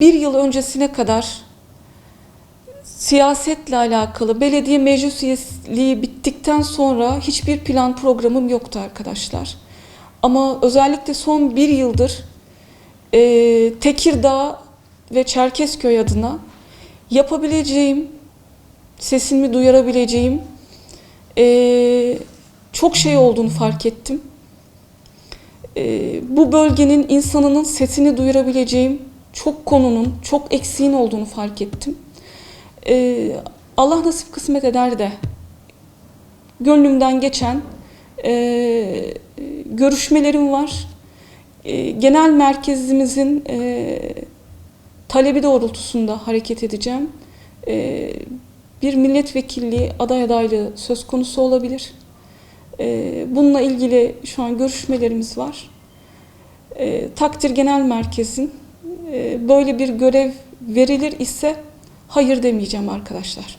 bir yıl öncesine kadar siyasetle alakalı belediye meclis üyeliği bittikten sonra hiçbir plan programım yoktu arkadaşlar. Ama özellikle son bir yıldır e, Tekirdağ ve Çerkezköy adına yapabileceğim, sesimi duyurabileceğim e, çok şey olduğunu fark ettim. E, bu bölgenin insanının sesini duyurabileceğim çok konunun, çok eksiğin olduğunu fark ettim. E, Allah nasip kısmet eder de gönlümden geçen e, görüşmelerim var. E, genel merkezimizin e, talebi doğrultusunda hareket edeceğim. E, bir milletvekilliği aday adaylığı söz konusu olabilir. E, bununla ilgili şu an görüşmelerimiz var. E, takdir Genel Merkez'in böyle bir görev verilir ise hayır demeyeceğim arkadaşlar.